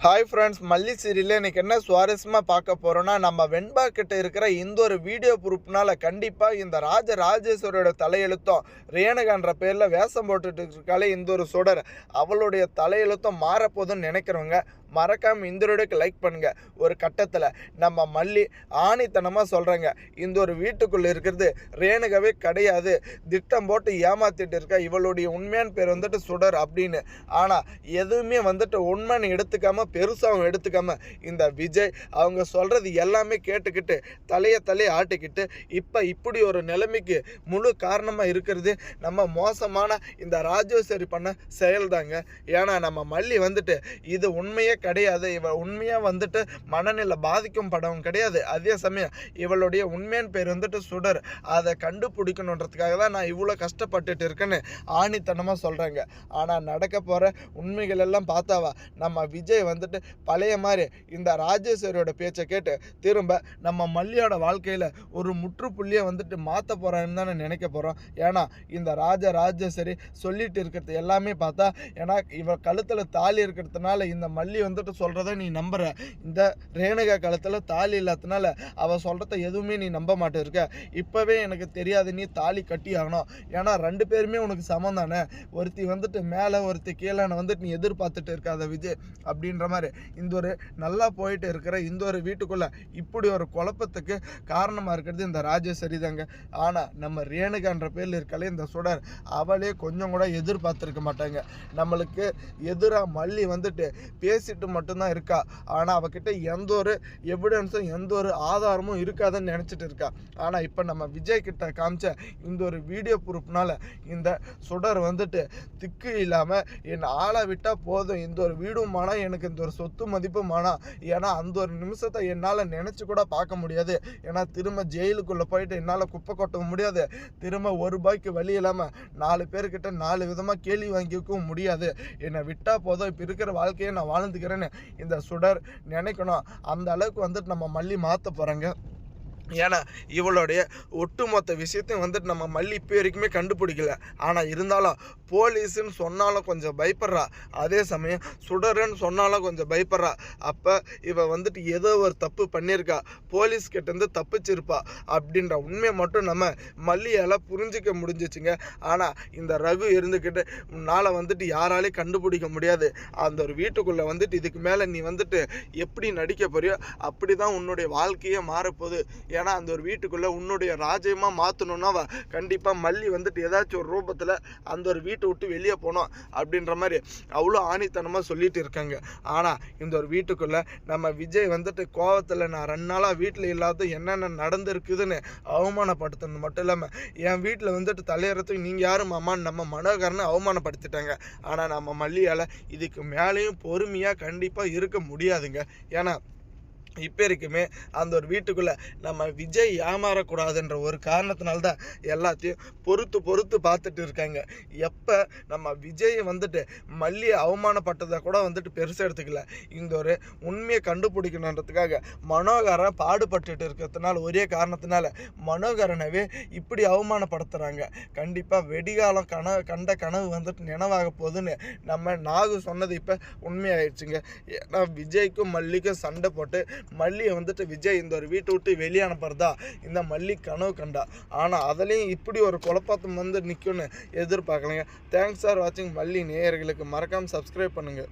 Hi friends மல்லி சீரியலில் இன்னைக்கு என்ன சுவாரஸ்யமாக பார்க்க போகிறோன்னா நம்ம வெண்பா கிட்ட இருக்கிற இந்த ஒரு வீடியோ ப்ரூஃப்னால் கண்டிப்பாக இந்த ராஜ ராஜேஸ்வரியோட தலையெழுத்தம் ரேணுகான்ற பேரில் வேஷம் போட்டுட்டு இருக்காலே இந்த ஒரு சுடர். அவளுடைய தலையெழுத்தம் மாறப்போதுன்னு நினைக்கிறவங்க மறக்காமல் இந்த வீடியோக்கு லைக் பண்ணுங்க. ஒரு கட்டத்தில் நம்ம மல்லி ஆணித்தனமாக சொல்கிறாங்க இந்த ஒரு வீட்டுக்குள்ளே இருக்கிறது ரேணுகவே கிடையாது. திட்டம் போட்டு ஏமாத்திட்டு இருக்கா. இவளுடைய உண்மையான பேர் வந்துட்டு சுடர் அப்படின்னு. ஆனால் எதுவுமே வந்துட்டு உண்மைன்னு எடுத்துக்காமல் பெருசாகவும் எடுத்துக்காமல் இந்த விஜய் அவங்க சொல்கிறது எல்லாமே கேட்டுக்கிட்டு தலையை தலையை ஆட்டிக்கிட்டு இப்போ இப்படி ஒரு நிலைமைக்கு முழு காரணமாக இருக்கிறது நம்ம மோசமான இந்த ராஜேஸ்வரி பண்ண செயல் தாங்க ஏன்னா நம்ம மல்லி வந்துட்டு இது உண்மையே கிடையாது. இவள் உண்மையாக வந்துட்டு மனநிலை பாதிக்கும் படம் கிடையாது. அதே சமயம் இவளுடைய உண்மையான பேர் வந்துட்டு சுடர். அதை கண்டுபிடிக்கணுன்றதுக்காக தான் நான் இவ்வளோ கஷ்டப்பட்டுட்டு இருக்கேன்னு ஆணித்தனமாக சொல்கிறாங்க ஆனால் நடக்க போகிற உண்மைகள் எல்லாம் பார்த்தாவா? நம்ம விஜய் வந்துட்டு பழைய மாதிரி இந்த ராஜேஸ்வரியோட பேச்சை கேட்டு திரும்ப நம்ம மல்லியோட வாழ்க்கையில் ஒரு முற்றுப்புள்ளியை வந்துட்டு மாற்ற போகிறான்னு தானே நினைக்க போகிறோம் ஏன்னா இந்த ராஜ ராஜேஸ்வரி சொல்லிட்டு இருக்கிறது எல்லாமே பார்த்தா ஏன்னா இவ கழுத்தில் தாலி இருக்கிறதுனால இந்த மல்லி வந்துட்டு சொல்கிறத நீ நம்புற. இந்த ரேணுகா காலத்தில் தாலி இல்லாததுனால அவள் சொல்கிறத எதுவுமே நீ நம்ப மாட்டே இருக்க இப்போவே எனக்கு தெரியாது நீ தாலி கட்டி ஆகணும். ஏன்னா ரெண்டு பேருமே உனக்கு சமம் தானே ஒருத்தி வந்துட்டு மேலே ஒருத்தி கீழே வந்துட்டு நீ எதிர்பார்த்துட்டு இருக்காத விஜய் அப்படின்ற மாதிரி. இந்த ஒரு நல்லா போயிட்டு இருக்கிற இந்த ஒரு வீட்டுக்குள்ளே இப்படி ஒரு குழப்பத்துக்கு காரணமாக இருக்கிறது இந்த ராஜேஸ்வரி தாங்க. ஆனால் நம்ம ரேணுகான்ற பேரில் இருக்காலே இந்த சுடர் அவளே கொஞ்சம் கூட எதிர்பார்த்துருக்க மாட்டாங்க. நம்மளுக்கு எதிராக மல்லி வந்துட்டு பேசிட்டு மட்டும்தான் இருக்கா? ஆனால் அவகிட்ட எந்த ஒரு எவிடன்ஸும் எந்த ஒரு ஆதாரமும் இருக்காதுன்னு நினச்சிட்டு இருக்கா. ஆனால் இப்போ நம்ம விஜய் கிட்ட காமிச்ச இந்த ஒரு வீடியோ ப்ரூஃப்னால இந்த சுடர் வந்துட்டு திக்கு இல்லாமல் என் ஆளை விட்டால் போதும். இந்த ஒரு வீடும் மானம் எனக்கு இந்த ஒரு சொத்து மதிப்பும் மானம் ஏன்னா அந்த ஒரு நிமிஷத்தை என்னால் நினச்சி கூட பார்க்க முடியாது. ஏன்னா திரும்ப ஜெயிலுக்குள்ளே போயிட்டு என்னால் குப்பை கொட்ட முடியாது. திரும்ப ஒரு ரூபாய்க்கு வழி இல்லாமல் நாலு பேர்கிட்ட நாலு விதமாக கேள்வி வாங்கிக்கவும் முடியாது. என்னை விட்டால் போதும். இப்போ இருக்கிற வாழ்க்கையை நான் வாழ்ந்துக்கிறேன்னு இந்த சுடர் நினைக்கணும். அந்த அளவுக்கு வந்துட்டு நம்ம மல்லி மாற்ற போகிறோங்க ஏன்னா இவளுடைய ஒட்டுமொத்த விஷயத்தையும் வந்துட்டு நம்ம மல்லி இப்போ வரைக்குமே கண்டுபிடிக்கல. ஆனால் இருந்தாலும் போலீஸுன்னு சொன்னாலும் கொஞ்சம் பயப்படுறா. அதே சமயம் சுடருன்னு சொன்னாலும் கொஞ்சம் பயப்படுறா. அப்போ இவ வந்துட்டு ஏதோ ஒரு தப்பு பண்ணியிருக்கா. போலீஸ் கிட்டேருந்து தப்பிச்சிருப்பா. அப்படின்ற உண்மையை மட்டும் நம்ம மல்லியால் புரிஞ்சிக்க முடிஞ்சிச்சுங்க. ஆனால் இந்த ரகு இருந்துக்கிட்டு உன்னால் வந்துட்டு யாராலையும் கண்டுபிடிக்க முடியாது. அந்த ஒரு வீட்டுக்குள்ளே வந்துட்டு இதுக்கு மேலே நீ வந்துட்டு எப்படி நடிக்க போறியோ அப்படி தான் உன்னுடைய வாழ்க்கையே மாறப்போகுது. ஏன்னா அந்த ஒரு வீட்டுக்குள்ளே உன்னுடைய ராஜ்யமாக மாற்றணுன்னா கண்டிப்பாக மல்லி வந்துட்டு ஏதாச்சும் ஒரு ரூபத்தில் அந்த ஒரு வீட்டை விட்டு வெளியே போகணும் அப்படின்ற மாதிரி அவ்வளோ ஆணித்தனமாக சொல்லிட்டு இருக்காங்க. ஆனால் இந்த ஒரு வீட்டுக்குள்ளே நம்ம விஜய் வந்துட்டு கோவத்தில் நான் ரெண்டு நாளாக வீட்டில் இல்லாத என்னென்ன நடந்திருக்குதுன்னு அவமானப்படுத்துனது மட்டும் இல்லாமல் என் வீட்டில் வந்துட்டு தலையறத்துக்கு நீங்கள் யாரும் மாமான்னு நம்ம மனோகரனை அவமானப்படுத்திட்டாங்க. ஆனால் நம்ம மல்லியால் இதுக்கு மேலேயும் பொறுமையாக கண்டிப்பாக இருக்க முடியாதுங்க. ஏன்னா இப்போ வரைக்குமே அந்த ஒரு வீட்டுக்குள்ளே நம்ம விஜய் ஏமாறக்கூடாதுன்ற ஒரு காரணத்தினால்தான் எல்லாத்தையும் பொறுத்து பொறுத்து பார்த்துட்டு இருக்காங்க. எப்போ நம்ம விஜய் வந்துட்டு மல்லியை அவமானப்பட்டதை கூட வந்துட்டு பெருசாக எடுத்துக்கல. இந்த ஒரு உண்மையை கண்டுபிடிக்கணுன்றதுக்காக மனோகரன் பாடுபட்டுட்டு இருக்கிறதுனால ஒரே காரணத்தினால மனோகரனவே இப்படி அவமானப்படுத்துகிறாங்க கண்டிப்பாக வெடிகாலம் கனவு கண்ட கனவு வந்துட்டு நினைவாக போகுதுன்னு நம்ம நாகு சொன்னது இப்போ உண்மையாயிடுச்சுங்க. ஏன்னா விஜய்க்கும் மல்லிக்கும் சண்டை போட்டு மல்லியை வந்துட்டு விஜய் இந்த ஒரு வீட்டை விட்டு வெளியே அனுப்புறதா? இந்த மல்லி கனவு கண்டா. ஆனால் அதுலேயும் இப்படி ஒரு குழப்பத்தம் வந்து நிற்கும்னு எதிர்பார்க்கலைங்க. தேங்க்ஸ் ஃபார் வாட்சிங் மல்லி நேயர்களுக்கு. மறக்காமல் சப்ஸ்கிரைப் பண்ணுங்கள்